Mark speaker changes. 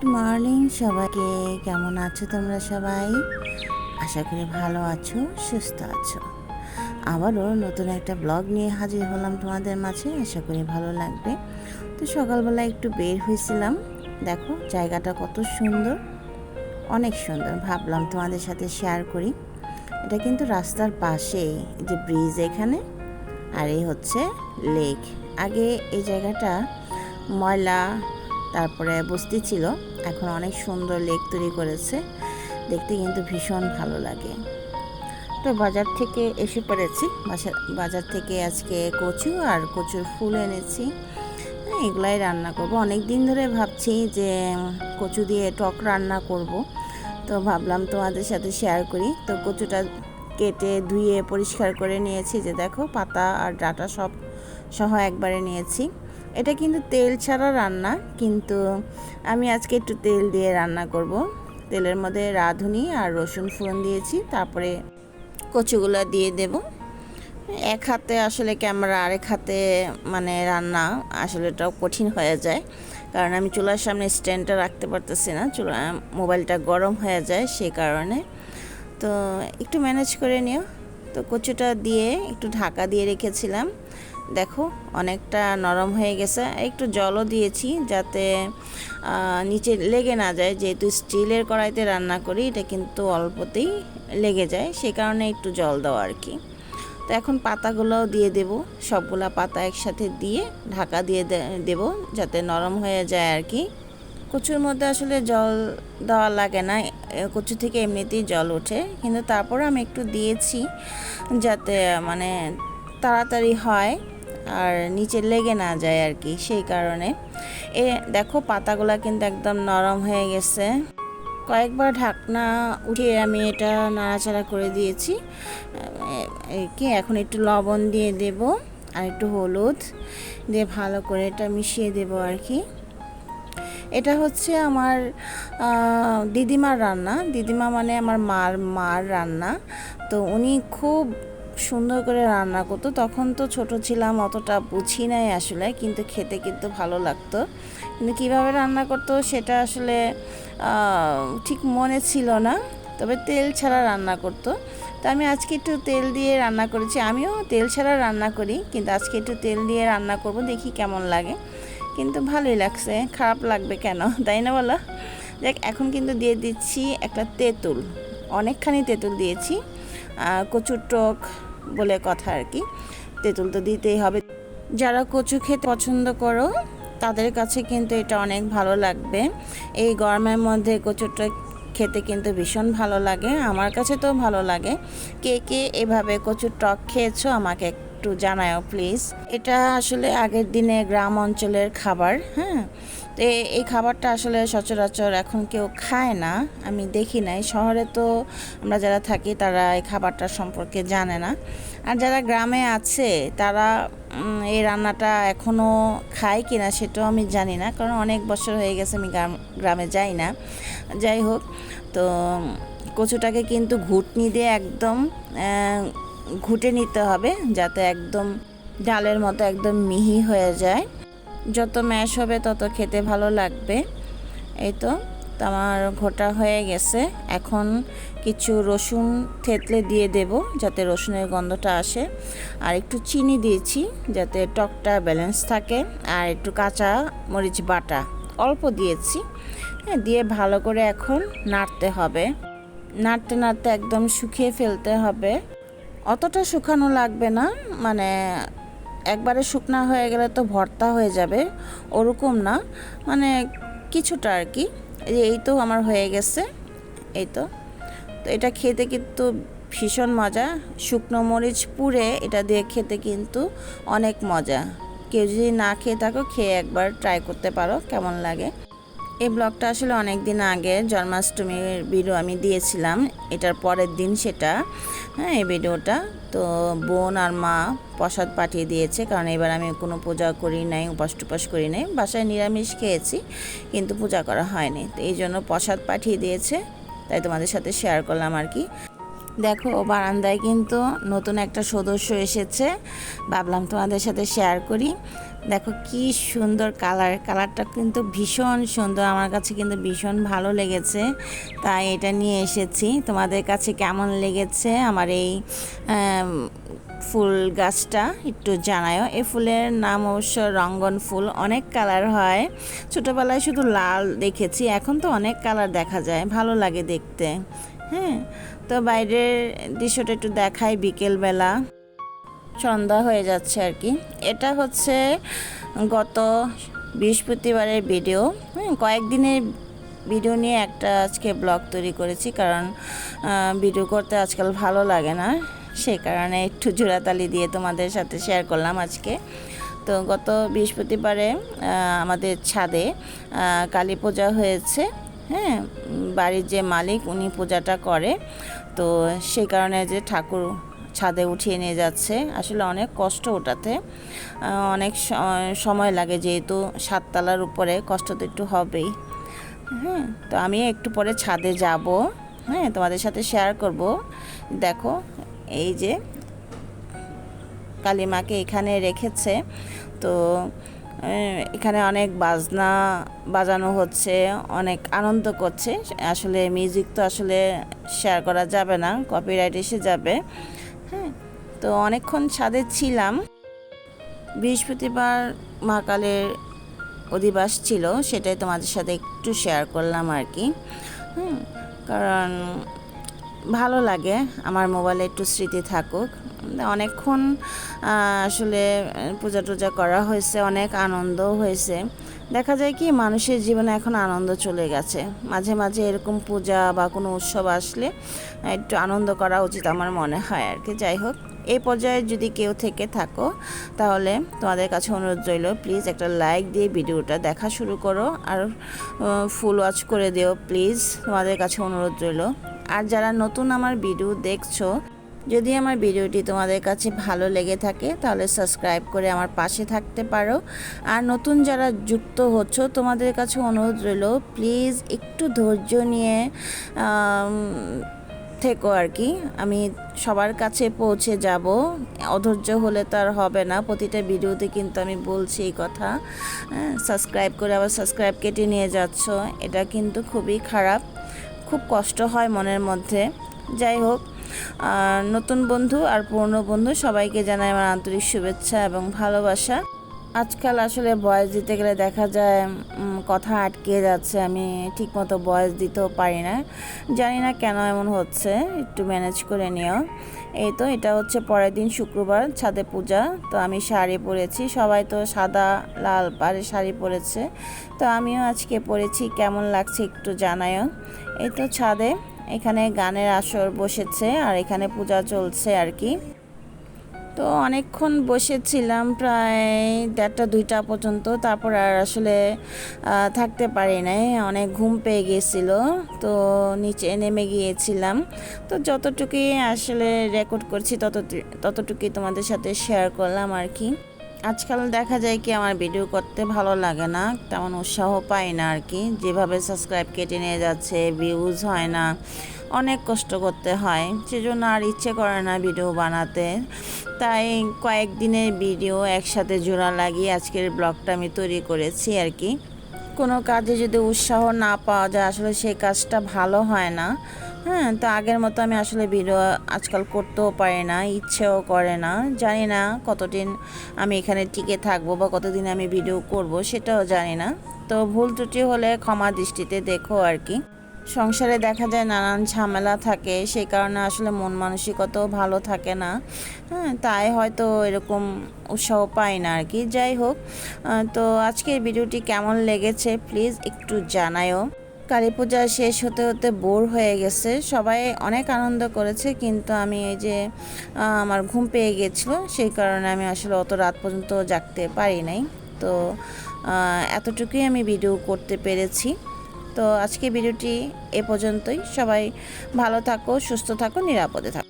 Speaker 1: Good morning সবাইকে। কেমন আছো তোমরা সবাই? আশা করি ভালো আছো, সুস্থ আছো। আবারও নতুন একটা ব্লগ নিয়ে হাজির হলাম তোমাদের মাঝে, আশা করি ভালো লাগবে। তো সকালবেলা একটু বের হয়েছিলাম। দেখো, জায়গাটা কত সুন্দর, অনেক সুন্দর। ভাবলাম তোমাদের সাথে শেয়ার করি। এটা কিন্তু রাস্তার পাশে যে ব্রিজ এখানে, আর এই হচ্ছে লেক আগে এই জায়গাটা ময়লা, তারপরে বস্তি ছিল। এখন অনেক সুন্দর লেক তৈরি করেছে। দেখতে কিন্তু ভীষণ ভালো লাগে। তো বাজার থেকে এসে পড়েছি। বাজার থেকে আজকে কচু আর কচুর ফুল এনেছি। হ্যাঁ, এগুলাই রান্না করব। অনেক দিন ধরে ভাবছি যে কচু দিয়ে টক রান্না করব। তো ভাবলাম তোমাদের সাথে শেয়ার করি। তো কচুটা কেটে ধুয়ে পরিষ্কার করে নিয়েছি। যে দেখো পাতা আর ডাটা সব সহ একবারে নিয়েছি। এটা কিন্তু তেল ছাড়া রান্না, কিন্তু আমি আজকে একটু তেল দিয়ে রান্না করব। তেলের মধ্যে রাঁধুনি আর রসুন ফোড়ন দিয়েছি, তারপরে কচুগুলো দিয়ে দেব। এক হাতে আসলে ক্যামেরা আরেক হাতে মানে রান্না আসলে এটাও কঠিন হয়ে যায়, কারণ আমি চুলার সামনে স্ট্যান্ডটা রাখতে পারতেছি না, চুলা, মোবাইলটা গরম হয়ে যায় সে কারণে। তো একটু ম্যানেজ করে নিও। তো কচুটা দিয়ে একটু ঢাকা দিয়ে রেখেছিলাম। দেখো, অনেকটা নরম হয়ে গেছে। একটু জলও দিয়েছি যাতে নিচে লেগে না যায়। যেহেতু স্টিলের কড়াইতে রান্না করি, এটা কিন্তু অল্পতেই লেগে যায়। সে কারণে একটু জল দেওয়া আর কি। তো এখন পাতাগুলোও দিয়ে দেব। সবগুলা পাতা একসাথে দিয়ে ঢাকা দিয়ে দেব যাতে নরম হয়ে যায় আর কি। কচুর মধ্যে আসলে জল দেওয়া লাগে না। কচু থেকে এমনিতেই জল ওঠে। কিন্তু তারপরে আমি একটু দিয়েছি যাতে মানে তাড়াতাড়ি হয় আর নিচে লেগে না যায় আর কি, সেই কারণে। এ, দেখো, পাতাগুলো কিন্তু একদম নরম হয়ে গেছে। কয়েকবার ঢাকনা উঠিয়ে আমি এটা নাড়াচাড়া করে দিয়েছি। কি, এখন একটু লবণ দিয়ে দেব আর একটু হলুদ দিয়ে ভালো করে এটা মিশিয়ে দেব আর কি। এটা হচ্ছে আমার দিদিমার রান্না। দিদিমা মানে আমার মার মার রান্না। তো উনি খুব সুন্দর করে রান্না করতো। তখন তো ছোট ছিলাম, অতটা বুঝি নাই আসলে, কিন্তু খেতে কিন্তু ভালো লাগতো। কিন্তু কীভাবে রান্না করতো সেটা আসলে ঠিক মনে ছিল না। তবে তেল ছাড়া রান্না করতো। তো আমি আজকে একটু তেল দিয়ে রান্না করেছি। আমিও তেল ছাড়া রান্না করি, কিন্তু আজকে একটু তেল দিয়ে রান্না করব, দেখি কেমন লাগে। কিন্তু ভালোই লাগছে, খারাপ লাগবে কেন, তাই না বলো? দেখ এখন কিন্তু দিয়ে দিচ্ছি একটা তেঁতুল। অনেকখানি তেঁতুল দিয়েছি। কচুর টক বলে কথা আর কি। তেঁতুল তো দিতেই হবে। যারা কচু খেতে পছন্দ করো, তাদের কাছে কিন্তু এটা অনেক ভালো লাগবে। এই গরমের মধ্যে কচুরটা খেতে কিন্তু ভীষণ ভালো লাগে। আমার কাছে তো ভালো লাগে। কে কে এভাবে কচুর টক খেয়েছো আমাকে একটু জানাও প্লিজ এটা আসলে আগের দিনে গ্রাম অঞ্চলের খাবার হ্যাঁ? তো এই খাবারটা আসলে সচরাচর এখন কেউ খায় না, আমি দেখি নাই। শহরে তো আমরা যারা থাকি, তারা এই খাবারটা সম্পর্কে জানে না। আর যারা গ্রামে আছে, তারা এই রান্নাটা এখনও খায় কি না সেটাও আমি জানি না, কারণ অনেক বছর হয়ে গেছে আমি গ্রাম যাই না। যাই হোক, তো, কচুটাকে কিন্তু ঘুটনি দিয়ে একদম ঘুটে নিতে হবে যাতে একদম ডালের মতো একদম মিহি হয়ে যায়। যত ম্যাশ হবে তত খেতে ভালো লাগবে। এই তো আমার ঘোটা হয়ে গেছে। এখন কিছু রসুন থেতলে দিয়ে দেব যাতে রসুনের গন্ধটা আসে। আর একটু চিনি দিয়েছি যাতে টকটা ব্যালেন্স থাকে। আর একটু কাঁচা মরিচ বাটা অল্প দিয়েছি। হ্যাঁ দিয়ে ভালো করে এখন নাড়তে হবে। নাড়তে নাড়তে একদম শুকিয়ে ফেলতে হবে। অতটা শুকানো লাগবে না মানে একবারে শুকনা হয়ে গেলে তো ভর্তা হয়ে যাবে, ওরকম না মানে কিছুটা আর কি, এই তো আমার হয়ে গেছে, এই তো। তো এটা খেতে কিন্তু ভীষণ মজা, শুকনো মরিচ পুড়ে এটা দিয়ে খেতে কিন্তু অনেক মজা। কেউ যদি না খেয়ে থাকো, খেয়ে একবার ট্রাই করতে পারো, কেমন লাগে। এই ব্লগটা আসলে অনেক দিন আগে জন্মাষ্টমীর ভিডিও আমি দিয়েছিলাম। এটার পরের দিন সেটা হ্যাঁ এই ভিডিওটা তো বোন আর মা প্রসাদ পাঠিয়ে দিয়েছে, কারণ এবার আমি কোনো পূজা করি নাই, উপাস টুপাস করি নাই। বাসায় নিরামিষ খেয়েছি, কিন্তু পূজা করা হয়নি। তো এই জন্য প্রসাদ পাঠিয়ে দিয়েছে, তাই তোমাদের সাথে শেয়ার করলাম আর কি। দেখো বারান্দায় কিন্তু নতুন একটা সদস্য এসেছে। ভাবলাম তোমাদের সাথে শেয়ার করি। দেখো, কি সুন্দর কালার কালারটা কিন্তু ভীষণ সুন্দর। আমার কাছে কিন্তু ভীষণ ভালো লেগেছে। তাই এটা নিয়ে এসেছি। তোমাদের কাছে কেমন লেগেছে আমার এই ফুল গাছটা একটু জানায়ও। এই ফুলের নাম অবশ্য রঙ্গন ফুল। অনেক কালার হয়। ছোটোবেলায় শুধু লাল দেখেছি। এখন তো অনেক কালার দেখা যায়। ভালো লাগে দেখতে। হ্যাঁ? তো বাইরের দৃশ্যটা একটু দেখাই বিকেলবেলা। সন্ধ্যা হয়ে যাচ্ছে আর কি। এটা হচ্ছে গত বৃহস্পতিবারের ভিডিও। কয়েকদিনের ভিডিও নিয়ে একটা আজকে ব্লগ তৈরি করেছি কারণ ভিডিও করতে আজকাল ভালো লাগে না। সেই কারণে একটু জোড়াতালি দিয়ে তোমাদের সাথে শেয়ার করলাম আজকে। তো গত বৃহস্পতিবারে আমাদের ছাদে কালী পূজা হয়েছে। হ্যাঁ বাড়ির যে মালিক উনি পূজাটা করে। তো সেই কারণে যে ঠাকুর ছাদে উঠিয়ে নিয়ে যাচ্ছে। আসলে অনেক কষ্ট আহ, অনেক সময় লাগে যেহেতু সাততলার উপরে কষ্ট তো একটু হবেই। হ্যাঁ তো আমি একটু পরে ছাদে যাব। হ্যাঁ তোমাদের সাথে শেয়ার করব। দেখো এই যে কালিমাকে এখানে রেখেছে। তো এখানে অনেক বাজনা বাজানো হচ্ছে, অনেক আনন্দ করছে। আসলে মিউজিক তো আসলে শেয়ার করা যাবে না কপিরাইট এসে যাবে। হ্যাঁ তো অনেকক্ষণ ছাদে ছিলাম। বৃহস্পতিবার মহাকালের অধিবাস ছিল, সেটাই তোমাদের সাথে একটু শেয়ার করলাম আর কি। হুম, কারণ ভালো লাগে আমার মোবাইলে একটু স্মৃতি থাকুক। অনেকক্ষণ আসলে পূজা টুজা করা হয়েছে, অনেক আনন্দ হয়েছে। দেখা যায় কি, মানুষের জীবনে এখন আনন্দ চলে গেছে। মাঝে মাঝে এরকম পূজা বা কোনো উৎসব আসলে একটু আনন্দ করা উচিত আমার মনে হয় আর কি। যাই হোক, এই পর্যায়ে যদি কেউ থেকে থাকো, তাহলে তোমাদের কাছে অনুরোধ রইল, প্লিজ একটা লাইক দিয়ে ভিডিওটা দেখা শুরু করো। আর ফুল ওয়াচ করে দিও, প্লিজ। তোমাদের কাছে অনুরোধ রইল আর যারা নতুন আমার ভিডিও দেখছ, যদি আমার ভিডিওটি তোমাদের কাছে ভালো লেগে থাকে, তাহলে সাবস্ক্রাইব করে আমার পাশে থাকতে পারো। আর নতুন যারা যুক্ত হচ্ছ, তোমাদের কাছে অনুরোধ রইল প্লিজ একটু ধৈর্য নিয়ে থেকো আর কি। আমি সবার কাছে পৌঁছে যাব। অধৈর্য হলে তো আর হবে না, প্রতিটা ভিডিওতে কিন্তু আমি বলছি এই কথা। সাবস্ক্রাইব করে আবার সাবস্ক্রাইব কেটে নিয়ে যাচ্ছ, এটা কিন্তু খুবই খারাপ। খুব কষ্ট হয় মনের মধ্যে। যাই হোক নতুন বন্ধু আর পুরনো বন্ধু সবাইকে জানাই আমার আন্তরিক শুভেচ্ছা এবং ভালোবাসা। আজকাল আসলে বয়স দিতে গেলে দেখা যায় কথা আটকে যাচ্ছে। আমি ঠিকমতো বয়স দিতেও পারি না। জানি না কেন এমন হচ্ছে, একটু ম্যানেজ করে নিও। এই তো, এটা হচ্ছে পরের দিন শুক্রবার, ছাদে পূজা। তো আমি শাড়ি পরেছি, সবাই তো সাদা, লাল পাড়ে শাড়ি পরেছে। তো আমিও আজকে পরেছি, কেমন লাগছে একটু জানায়ও। এই তো ছাদে, এখানে গানের আসর বসেছে, আর এখানে পূজা চলছে আর কি। তো অনেকক্ষণ বসেছিলাম প্রায় দেড়টা, দুইটা পর্যন্ত। তারপর আর আসলে থাকতে পারি নাই। অনেক ঘুম পেয়ে গিয়েছিল তো নিচে নেমে গিয়েছিলাম। তো যতটুকুই আসলে রেকর্ড করছি তত ততটুকুই তোমাদের সাথে শেয়ার করলাম আর কি। আজকাল দেখা যায় কি আমার ভিডিও করতে ভালো লাগে না, তেমন উৎসাহ পাই না আর কি। যেভাবে সাবস্ক্রাইব কেটে নিয়ে যাচ্ছে ভিউজ হয় না, অনেক কষ্ট করতে হয়, সেজন্য আর ইচ্ছে করে না ভিডিও বানাতে। তাই কয়েকদিনের ভিডিও একসাথে জোড়া লাগিয়ে আজকের ব্লগটা আমি তৈরি করেছি আর কি। কোনো কাজে যদি উৎসাহ না পাওয়া যায়, আসলে সেই কাজটা ভালো হয় না। হ্যাঁ তো আগের মতো আমি আসলে ভিডিও আজকাল করতেও পারি না, ইচ্ছেও করে না। জানি না কতদিন আমি এখানে টিকে থাকব বা কতদিন আমি ভিডিও করব, সেটাও জানি না। তো ভুল ত্রুটি হলে ক্ষমা দৃষ্টিতে দেখো আর কি। সংসারে দেখা যায় নানান ঝামেলা থাকে, সেই কারণে আসলে মন মানসিকতাও ভালো থাকে না। হ্যাঁ তাই হয়তো এরকম উৎসাহ পাই না আর কি। যাই হোক তো আজকের ভিডিওটি কেমন লেগেছে প্লিজ একটু জানায়ও। কালী পূজা শেষ হতে হতে বোর হয়ে গেছে, সবাই অনেক আনন্দ করেছে, কিন্তু আমি এই যে আমার ঘুম পেয়ে গেছিল, সেই কারণে আমি আসলে অত রাত পর্যন্ত জাগতে পারি নাই। তো এতটুকুই আমি ভিডিও করতে পেরেছি। তো আজকে ভিডিওটি এ পর্যন্তই। সবাই ভালো থাকো সুস্থ থাকো নিরাপদে থাকো।